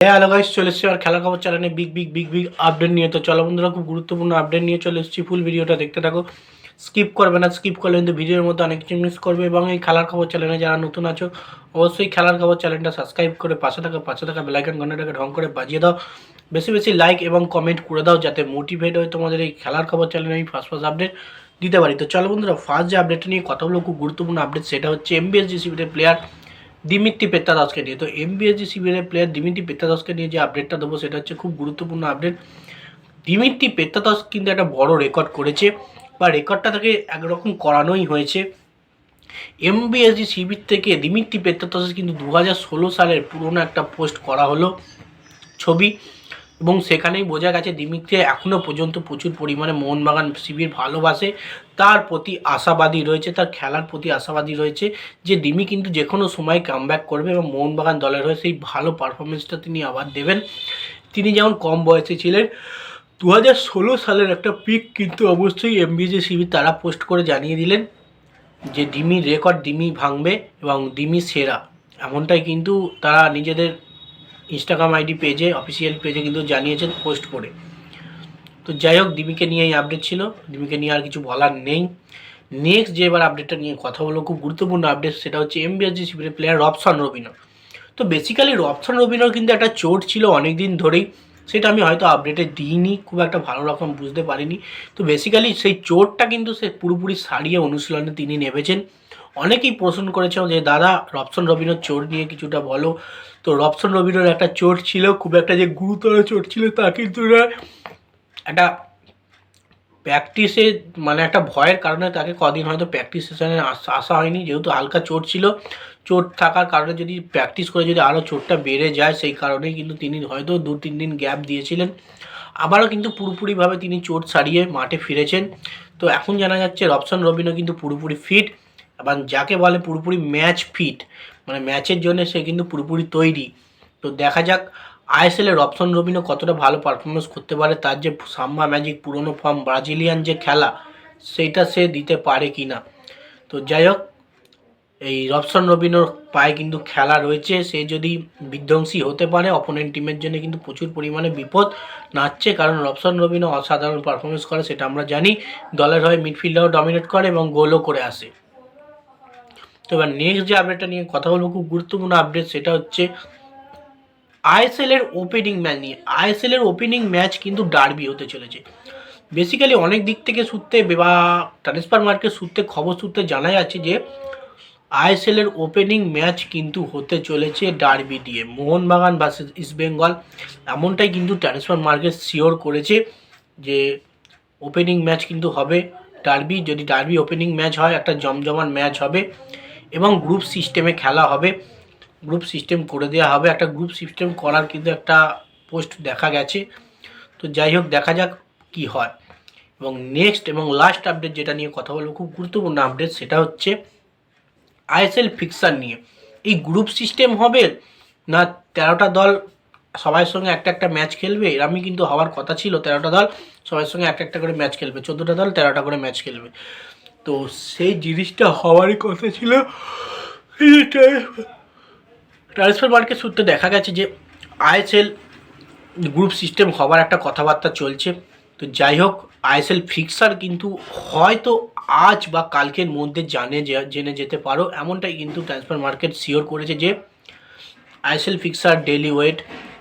Hello guys চলে এসেছি আর খেলার খবর চ্যানেলে big big big big update নিয়ে। তো চলো বন্ধুরা, খুব গুরুত্বপূর্ণ আপডেট নিয়ে চলে এসেছি। ফুল ভিডিওটা দেখতে থাকো। স্কিপ করবে না স্কিপ করলে কিন্তু ভিডিওর মধ্যে অনেক কিছু মিস করবে এবং এই খেলার খবর চ্যানেলে যারা নতুন আছো, অবশ্যই খেলার খবর চ্যানেলটা সাবস্ক্রাইব করে পাশে থাকা পাশে থাকা বেলাইকন ঘন্টাটাকে ঢং করে বাজিয়ে দাও। বেশি বেশি লাইক এবং কমেন্ট করে দাও যাতে মোটিভেট হয় তোমাদের এই খেলার খবর চ্যানেলে আমি ফার্স্ট ফার্স্ট আপডেট দিতে পারি। তো চলো বন্ধুরা ফার্স্ট যে আপডেটটা নিয়ে কথা খুব গুরুত্বপূর্ণ আপডেট সেটা হচ্ছে এমবিএস জিসিবির প্লেয়ার দিমিত্রি পেত্তাদাসকে নিয়ে। তো এমবিএসজি শিবিরের প্লেয়ার দিমিত্রি পেত্তাদাসকে নিয়ে যে আপডেটটা দেবো, সেটা হচ্ছে খুব গুরুত্বপূর্ণ আপডেট দিমিত্রি পেত্তাদাস কিন্তু একটা বড় রেকর্ড করেছে, বা রেকর্ডটা তাকে একরকম করানোই হয়েছে। এমবিএসজি শিবির থেকে দিমিত্রি পেত্তাদাস কিন্তু দু হাজার ষোলো সালের পুরনো একটা পোস্ট করা হলো ছবি। এবং সেখানেই বোঝা গেছে দিমিত্রি এখনও পর্যন্ত প্রচুর পরিমাণে মোহনবাগান শিবির ভালোবাসে। তার প্রতি আশাবাদী রয়েছে, তার খেলার প্রতি আশাবাদী রয়েছে যে দিমি কিন্তু যে কোনো সময় কামব্যাক করবে এবং মোহনবাগান দলের হয়ে সেই ভালো পারফরমেন্সটা তিনি আবার দেবেন। তিনি যেমন কম বয়সে ছিলেন দু হাজার ষোলো সালের একটা পিক কিন্তু অবশ্যই এমবিজি শিবির তারা পোস্ট করে জানিয়ে দিলেন যে ডিমির রেকর্ড ডিমি ভাঙবে এবং ডিমি সেরা। এমনটাই কিন্তু তারা নিজেদের ইনস্টাগ্রাম আইডি পেজে অফিসিয়াল পেজে কিন্তু জানিয়েছেন পোস্ট করে। তো যাই হোক দিমিকে নিয়ে এই আপডেট ছিল। দিমিকে নিয়ে আর কিছু বলার নেই। নেক্সট যে এবার আপডেটটা নিয়ে কথা বলব, খুব গুরুত্বপূর্ণ আপডেট সেটা হচ্ছে এমবিএসজি শিবিরের প্লেয়ার রবসান রবিনো তো বেসিক্যালি রবসান রবিনোর কিন্তু একটা চোট ছিল অনেক দিন ধরেই। সেটা আমি হয়তো আপডেটে দিইনি, খুব একটা ভালো রকম বুঝতে পারিনি। তো বেসিক্যালি সেই চোটটা কিন্তু সে পুরোপুরি সারিয়ে অনুশীলনে তিনি নেমেছেন। অনেকেই প্রশ্ন করেছে যে, দাদা, রবসন রবিনোর চোট নিয়ে কিছুটা বলো। তো রবসন রবিনোর একটা চোট ছিল, খুব একটা যে গুরুতর চোট ছিল তা কিন্তু না। একটা প্র্যাকটিসে মানে একটা ভয়ের কারণে তাকে কদিন হয়তো প্র্যাকটিস সেশনে আসা আসা হয়নি। যেহেতু হালকা চোট ছিল চোট থাকার কারণে যদি প্র্যাকটিস করে যদি আরও চোটটা বেড়ে যায়, সেই কারণেই কিন্তু তিনি হয়তো দু, তিন দিন গ্যাপ দিয়েছিলেন। আবারও কিন্তু পুরোপুরিভাবে তিনি চোট সারিয়ে মাঠে ফিরেছেন। তো এখন জানা যাচ্ছে রবসন রবিনও কিন্তু পুরোপুরি ফিট। এবং যাকে বলে পুরোপুরি ম্যাচ ফিট মানে ম্যাচের জন্য সে কিন্তু পুরোপুরি তৈরি। তো দেখা যাক আইএসএলের রবসন রবিনও কতটা ভালো পারফরমেন্স করতে পারে, তার যে সাম্মা ম্যাজিক পুরনো ফর্ম ব্রাজিলিয়ান যে খেলা সেইটা সে দিতে পারে কি না তো যাই হোক, এই রবসন রবিনোর পায়ে কিন্তু খেলা রয়েছে। সে যদি বিধ্বংসী হতে পারে অপোনেন্ট টিমের জন্য কিন্তু প্রচুর পরিমাণে বিপদ নাচছে, কারণ রবসন রবিনো অসাধারণ পারফরমেন্স করে, সেটা আমরা জানি। দলের হয়ে মিডফিল্ডারও ডমিনেট করে এবং গোলও করে আসে। তো এবার নেক্সট যে আপডেটটা নিয়ে কথা বলব, খুব গুরুত্বপূর্ণ আপডেট সেটা হচ্ছে আইএসএল এর ওপেনিং ম্যাচ নিয়ে। আইএসএল এর ওপেনিং ম্যাচ কিন্তু ডার্বি হতে চলেছে। বেসিক্যালি অনেক দিক থেকে সূত্রে বা ট্রান্সফার মার্কেট সূত্রে, খবর সূত্রে জানা যাচ্ছে যে আইএসএল এর ওপেনিং ম্যাচ কিন্তু হতে চলেছে ডার্বি দিয়ে। মোহনবাগান ভার্সেস ইস্টবেঙ্গল এমনটাই কিন্তু ট্রান্সফার মার্কেট শিওর করেছে যে ওপেনিং ম্যাচ কিন্তু হবে ডার্বি যদি ডার্বি ওপেনিং ম্যাচ হয়, একটা জমজমান ম্যাচ হবে। এবং গ্রুপ সিস্টেমে খেলা হবে। গ্রুপ সিস্টেম করে দেওয়া হবে। একটা গ্রুপ সিস্টেম করার কিন্তু একটা পোস্ট দেখা গেছে। তো যাই হোক, দেখা যাক কি হয়। এবং নেক্সট এবং লাস্ট আপডেট যেটা নিয়ে কথা বলব, খুব গুরুত্বপূর্ণ আপডেট সেটা হচ্ছে আইএসএল ফিক্সার নিয়ে। এই গ্রুপ সিস্টেম হবে না তেরোটা দল সবার সঙ্গে একটা একটা ম্যাচ খেলবে? এরমই কিন্তু হওয়ার কথা ছিল, তেরোটা দল সবার সঙ্গে একটা একটা করে ম্যাচ খেলবে। চোদ্দোটা দল তেরোটা করে ম্যাচ খেলবে। তো সেই জিনিসটা হওয়ারই কথা ছিল। ট্রান্সফার মার্কেট সূত্রে দেখা গেছে যে আইএসএল গ্রুপ সিস্টেম হবার একটা কথাবার্তা চলছে। তো যাই হোক আইএসএল ফিক্সার কিন্তু হয়তো আজ বা কালকের মধ্যে জানে জেনে যেতে পারো। এমনটাই কিন্তু ট্রান্সফার মার্কেট শিওর করেছে যে আইএসএল ফিক্সার ডেলি ওয়েট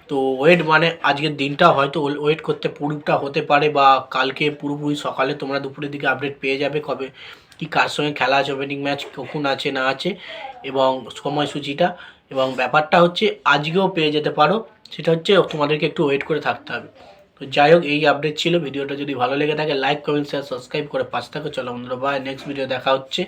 তো ওয়েট মানে আজকের দিনটা হয়তো ওয়েট করতে পুরোটা হতে পারে বা কালকে পুরোপুরি সকালে তোমরা দুপুরের দিকে আপডেট পেয়ে যাবে কবে কি কার সঙ্গে খেলা আছে ওপেনিং ম্যাচ কখন আছে, না আছে এবং সময়সূচিটা এবং ব্যাপারটা হচ্ছে আজকেও পেয়ে যেতে পারো। সেটা হচ্ছে তোমাদেরকে একটু ওয়েট করে থাকতে হবে। তো যাই হোক, এই আপডেট ছিল। ভিডিওটা যদি ভালো লেগে থাকে লাইক কমেন্ট শেয়ার সাবস্ক্রাইব করে পাঁচ থাকো। চলো বন্ধুরা বাই নেক্সট ভিডিও দেখা হচ্ছে।